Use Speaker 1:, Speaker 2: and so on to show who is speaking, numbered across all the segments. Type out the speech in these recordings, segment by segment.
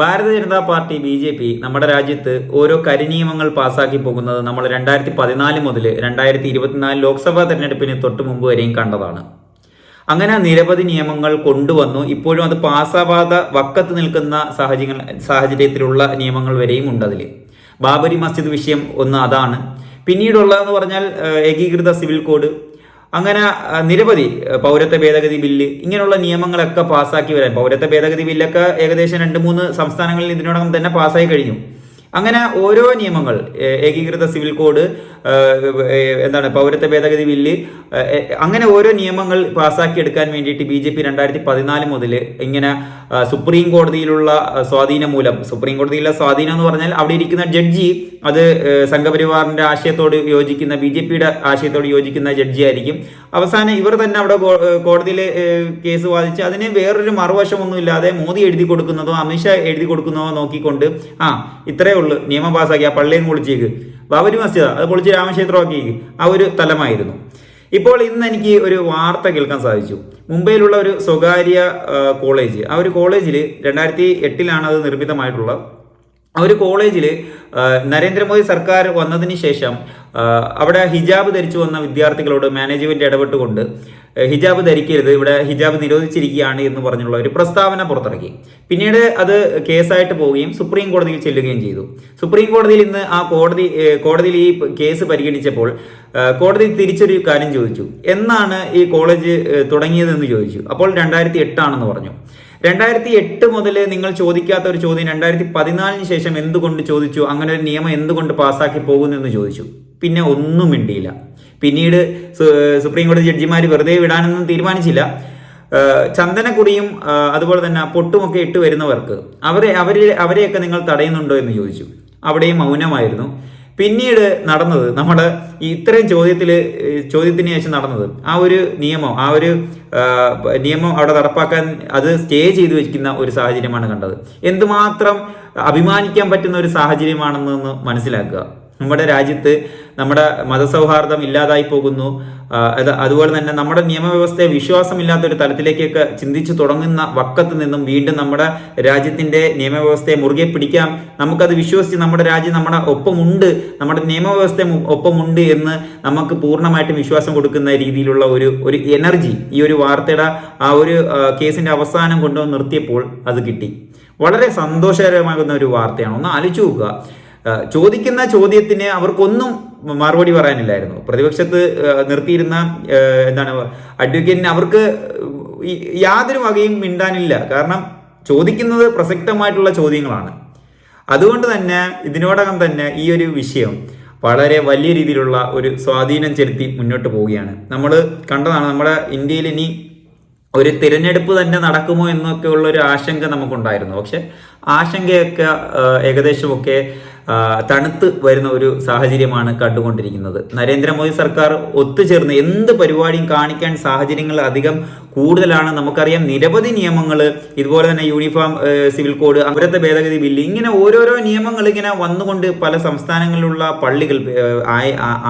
Speaker 1: Bharatiya Janata Party B J P നമ്മുടെ രാജ്യത്ത് ഓരോ കരിനിയമങ്ങൾ പാസാക്കി പോകുന്നത് നമ്മൾ രണ്ടായിരത്തി പതിനാല് മുതൽ രണ്ടായിരത്തി ഇരുപത്തിനാല് ലോക്സഭാ തെരഞ്ഞെടുപ്പിന് തൊട്ട് മുമ്പ് വരെയും കണ്ടതാണ്. അങ്ങനെ നിരവധി നിയമങ്ങൾ കൊണ്ടുവന്നു. ഇപ്പോഴും അത് പാസ്സാവാതെ വക്കത്ത് നിൽക്കുന്ന സാഹചര്യങ്ങൾ സാഹചര്യത്തിലുള്ള നിയമങ്ങൾ വരെയും ഉണ്ട് അതിൽ ബാബരി മസ്ജിദ് വിഷയം ഒന്ന് അതാണ്. പിന്നീടുള്ളതെന്ന് പറഞ്ഞാൽ ഏകീകൃത സിവിൽ കോഡ് അങ്ങനെ നിരവധി പൗരത്വ ഭേദഗതി ബില്ല് ഇങ്ങനെയുള്ള നിയമങ്ങളൊക്കെ പാസ്സാക്കി വരാൻ പൗരത്വ ഭേദഗതി ബില്ലൊക്കെ ഏകദേശം രണ്ട് മൂന്ന് സംസ്ഥാനങ്ങളിൽ ഇതിനോടകം തന്നെ പാസ്സായി കഴിഞ്ഞു. അങ്ങനെ ഓരോ നിയമങ്ങൾ ഏകീകൃത സിവിൽ കോഡ് എന്താണ് പൗരത്വ ഭേദഗതി ബില്ല് അങ്ങനെ ഓരോ നിയമങ്ങൾ പാസ്സാക്കിയെടുക്കാൻ വേണ്ടിയിട്ട് ബി ജെ പി രണ്ടായിരത്തി പതിനാല് മുതൽ ഇങ്ങനെ സുപ്രീം കോടതിയിലുള്ള സ്വാധീനം മൂലം സുപ്രീം കോടതിയിലെ സ്വാധീനം എന്ന് പറഞ്ഞാൽ അവിടെ ഇരിക്കുന്ന ജഡ്ജി അത് സംഘപരിവാറിന്റെ ആശയത്തോട് യോജിക്കുന്ന ബി ജെ പിയുടെ ആശയത്തോട് യോജിക്കുന്ന ജഡ്ജി ആയിരിക്കും. അവസാനം ഇവർ തന്നെ അവിടെ കോടതിയിൽ കേസ് വാദിച്ച് അതിന് വേറൊരു മറുവശമൊന്നുമില്ലാതെ മോദി എഴുതി കൊടുക്കുന്നതോ അമിത്ഷാ എഴുതി കൊടുക്കുന്നതോ നോക്കിക്കൊണ്ട് ആ ഇത്രയേ ഉള്ളൂ. നിയമം പാസ്സാക്കി ആ പള്ളിയും പൊളിച്ചേക്ക്. ബാബരി മസ്ജിദ് അത് പൊളിച്ച് രാമക്ഷേത്രമാക്കി ആ ഒരു തലമായിരുന്നു. ഇപ്പോൾ ഇന്ന് എനിക്ക് ഒരു വാർത്ത കേൾക്കാൻ സാധിച്ചു. മുംബൈയിലുള്ള ഒരു സ്വകാര്യ കോളേജ്. ആ ഒരു കോളേജിൽ രണ്ടായിരത്തി എട്ടിലാണ് അത് നിർമ്മിതമായിട്ടുള്ളത്. ആ ഒരു കോളേജിൽ നരേന്ദ്രമോദി സർക്കാർ വന്നതിന് ശേഷം അവിടെ ഹിജാബ് ധരിച്ചു വന്ന വിദ്യാർത്ഥികളോട് മാനേജ്മെന്റ് ഇടപെട്ടുകൊണ്ട് ഹിജാബ് ധരിക്കരുത് ഇവിടെ ഹിജാബ് നിരോധിച്ചിരിക്കുകയാണ് എന്ന് പറഞ്ഞുള്ള ഒരു പ്രസ്താവന പുറത്തിറക്കി. പിന്നീട് അത് കേസായിട്ട് പോവുകയും സുപ്രീം കോടതിയിൽ ചെല്ലുകയും ചെയ്തു. സുപ്രീം കോടതിയിൽ ഇന്ന് ആ കോടതി കോടതിയിൽ ഈ കേസ് പരിഗണിച്ചപ്പോൾ കോടതി തിരിച്ചൊരു കാര്യം ചോദിച്ചു. എന്നാണ് ഈ കോളേജ് തുടങ്ങിയതെന്ന് ചോദിച്ചു. അപ്പോൾ രണ്ടായിരത്തി എട്ടാണെന്ന് പറഞ്ഞു. രണ്ടായിരത്തി എട്ട് മുതൽ നിങ്ങൾ ചോദിക്കാത്ത ഒരു ചോദ്യം രണ്ടായിരത്തി പതിനാലിന് ശേഷം എന്തുകൊണ്ട് ചോദിച്ചു? അങ്ങനെ ഒരു നിയമം എന്തുകൊണ്ട് പാസ്സാക്കി പോകുന്നെന്ന് ചോദിച്ചു. പിന്നെ ഒന്നും മിണ്ടിയില്ല. പിന്നീട് സുപ്രീം കോടതി ജഡ്ജിമാർ വെറുതെ വിടാനൊന്നും തീരുമാനിച്ചില്ല. ചന്ദനക്കുടിയും അതുപോലെ തന്നെ പൊട്ടുമൊക്കെ ഇട്ട് വരുന്നവർക്ക് അവരെ അവരെ അവരെയൊക്കെ നിങ്ങൾ തടയുന്നുണ്ടോ എന്ന് ചോദിച്ചു. അവിടെയും മൗനമായിരുന്നു. പിന്നീട് നടന്നത് നമ്മുടെ ഈ ഇത്രയും ചോദ്യത്തിൽ ചോദ്യത്തിന് ശേഷം നടന്നത് ആ ഒരു നിയമം ആ ഒരു നിയമം അവിടെ നടപ്പാക്കാൻ അത് സ്റ്റേ ചെയ്തു വെക്കുന്ന ഒരു സാഹചര്യമാണ് കണ്ടത്. എന്തുമാത്രം അഭിമാനിക്കാൻ പറ്റുന്ന ഒരു സാഹചര്യമാണെന്നൊന്ന് മനസ്സിലാക്കുക. നമ്മുടെ രാജ്യത്ത് നമ്മുടെ മതസൗഹാർദ്ദം ഇല്ലാതായി പോകുന്നു. അത് അതുപോലെ തന്നെ നമ്മുടെ നിയമവ്യവസ്ഥയെ വിശ്വാസമില്ലാത്ത ഒരു തലത്തിലേക്കൊക്കെ ചിന്തിച്ചു തുടങ്ങുന്ന വക്കത്ത് നിന്നും വീണ്ടും നമ്മുടെ രാജ്യത്തിന്റെ നിയമവ്യവസ്ഥയെ മുറുകെ പിടിക്കാം. നമുക്കത് വിശ്വസിച്ച് നമ്മുടെ രാജ്യം നമ്മുടെ ഒപ്പമുണ്ട്. നമ്മുടെ നിയമവ്യവസ്ഥ ഒപ്പമുണ്ട് എന്ന് നമുക്ക് പൂർണമായിട്ടും വിശ്വാസം കൊടുക്കുന്ന രീതിയിലുള്ള ഒരു ഒരു എനർജി ഈ ഒരു വാർത്തയുടെ ആ ഒരു കേസിന്റെ അവസാനം കൊണ്ടുവന്ന് നിർത്തിയപ്പോൾ അത് കിട്ടി. വളരെ സന്തോഷകരമാകുന്ന ഒരു വാർത്തയാണ്. ഒന്ന് ആലോചിച്ച് നോക്കുക. ചോദിക്കുന്ന ചോദ്യത്തിന് അവർക്കൊന്നും മറുപടി പറയാനില്ലായിരുന്നു. പ്രതിപക്ഷത്ത് നിർത്തിയിരുന്ന എന്താണ് അഡ്വക്കേറ്റിന് അവർക്ക് യാതൊരു വകയും മിണ്ടാനില്ല. കാരണം ചോദിക്കുന്നത് പ്രസക്തമായിട്ടുള്ള ചോദ്യങ്ങളാണ്. അതുകൊണ്ട് തന്നെ ഇതിനോടകം തന്നെ ഈ ഒരു വിഷയം വളരെ വലിയ രീതിയിലുള്ള ഒരു സ്വാധീനം ചെലുത്തി മുന്നോട്ട് പോവുകയാണ്. നമ്മൾ കണ്ടതാണ് നമ്മുടെ ഇന്ത്യയിൽ ഇനി ഒരു തിരഞ്ഞെടുപ്പ് തന്നെ നടക്കുമോ എന്നൊക്കെ ഉള്ള ഒരു ആശങ്ക നമുക്കുണ്ടായിരുന്നു. പക്ഷെ ആശങ്കയൊക്കെ ഏകദേശമൊക്കെ തണുത്ത് വരുന്ന ഒരു സാഹചര്യമാണ് കണ്ടുകൊണ്ടിരിക്കുന്നത്. നരേന്ദ്രമോദി സർക്കാർ ഒത്തുചേർന്ന് എന്ത് പരിപാടിയും കാണിക്കാൻ സാഹചര്യങ്ങൾ അധികം കൂടുതലാണ് നമുക്കറിയാം. നിരവധി നിയമങ്ങൾ ഇതുപോലെ തന്നെ യൂണിഫോം സിവിൽ കോഡ് അവരത്തെ ഭേദഗതി ബില്ല് ഇങ്ങനെ ഓരോരോ നിയമങ്ങൾ ഇങ്ങനെ വന്നുകൊണ്ട് പല സംസ്ഥാനങ്ങളിലുള്ള പള്ളികൾ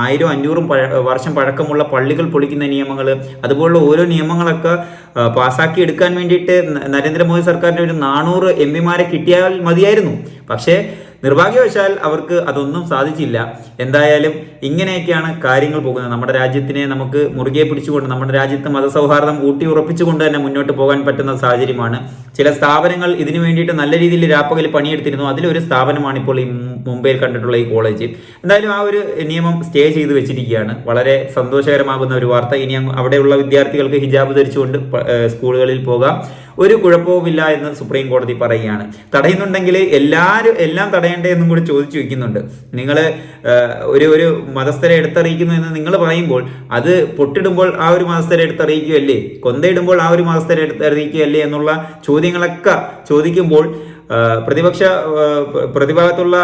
Speaker 1: ആയിരം അഞ്ഞൂറും വർഷം പഴക്കമുള്ള പള്ളികൾ പൊളിക്കുന്ന നിയമങ്ങൾ അതുപോലുള്ള ഓരോ നിയമങ്ങളൊക്കെ പാസാക്കി എടുക്കാൻ വേണ്ടിയിട്ട് നരേന്ദ്രമോദി സർക്കാരിന്റെ ഒരു നാനൂറ് എം പിമാരെ കിട്ടിയാൽ മതിയായിരുന്നു. പക്ഷേ നിർഭാഗ്യവശാൽ അവർക്ക് അതൊന്നും സാധിച്ചില്ല. എന്തായാലും ഇങ്ങനെയൊക്കെയാണ് കാര്യങ്ങൾ പോകുന്നത്. നമ്മുടെ രാജ്യത്തിനെ നമുക്ക് മുറുകെ പിടിച്ചുകൊണ്ട് നമ്മുടെ രാജ്യത്ത് മതസൗഹാർദ്ദം ഊട്ടി ഉറപ്പിച്ചുകൊണ്ട് തന്നെ മുന്നോട്ട് പോകാൻ പറ്റുന്ന സാഹചര്യമാണ്. ചില സ്ഥാപനങ്ങൾ ഇതിനു വേണ്ടിയിട്ട് നല്ല രീതിയിൽ രാപ്പകൽ പണിയെടുത്തിരുന്നു. അതിലൊരു സ്ഥാപനമാണ് ഇപ്പോൾ ഈ മുംബൈയിൽ കണ്ടിട്ടുള്ള ഈ കോളേജ്. എന്തായാലും ആ ഒരു നിയമം സ്റ്റേ ചെയ്ത് വെച്ചിരിക്കുകയാണ്. വളരെ സന്തോഷകരമാകുന്ന ഒരു വാർത്ത. ഇനി അവിടെയുള്ള വിദ്യാർത്ഥികൾക്ക് ഹിജാബ് ധരിച്ചുകൊണ്ട് സ്കൂളുകളിൽ പോകാം. ഒരു കുഴപ്പവുമില്ല എന്ന് സുപ്രീം കോടതി പറയുകയാണ്. തടയുന്നുണ്ടെങ്കിൽ എല്ലാവരും എല്ലാം തടയണ്ടേ എന്നും കൂടി ചോദിച്ചു വയ്ക്കുന്നുണ്ട് നിങ്ങൾ ഒരു ഒരു മതസ്ഥരെ എടുത്തറിയിക്കുന്നു എന്ന് നിങ്ങൾ പറയുമ്പോൾ അത് പൊട്ടിടുമ്പോൾ ആ ഒരു മതസ്ഥരെ എടുത്തറിയിക്കുകയല്ലേ? കൊന്തയിടുമ്പോൾ ആ ഒരു മതസ്ഥരെ എടുത്തറിയിക്കുകയല്ലേ എന്നുള്ള ചോദ്യങ്ങളൊക്കെ ചോദിക്കുമ്പോൾ പ്രതിപക്ഷ പ്രതിഭാഗത്തുള്ള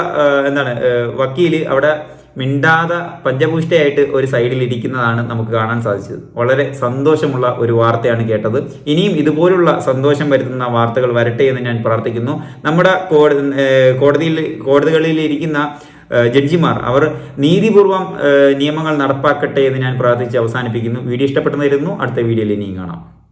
Speaker 1: എന്താണ് വക്കീൽ അവിടെ മിണ്ടാതെ പഞ്ചപുഷ്ടയായിട്ട് ഒരു സൈഡിൽ ഇരിക്കുന്നതാണ് നമുക്ക് കാണാൻ സാധിച്ചത്. വളരെ സന്തോഷമുള്ള ഒരു വാർത്തയാണ് കേട്ടത്. ഇനിയും ഇതുപോലുള്ള സന്തോഷം വരുത്തുന്ന വാർത്തകൾ വരട്ടെ എന്ന് ഞാൻ പ്രാർത്ഥിക്കുന്നു. നമ്മുടെ കോടതിയിൽ കോടതികളിൽ ഇരിക്കുന്ന ജഡ്ജിമാർ അവർ നീതിപൂർവം നിയമങ്ങൾ നടപ്പാക്കട്ടെ എന്ന് ഞാൻ പ്രാർത്ഥിച്ച് അവസാനിപ്പിക്കുന്നു. വീഡിയോ ഇഷ്ടപ്പെട്ടെന്നിരുന്നു അടുത്ത വീഡിയോയിൽ ഇനിയും കാണാം.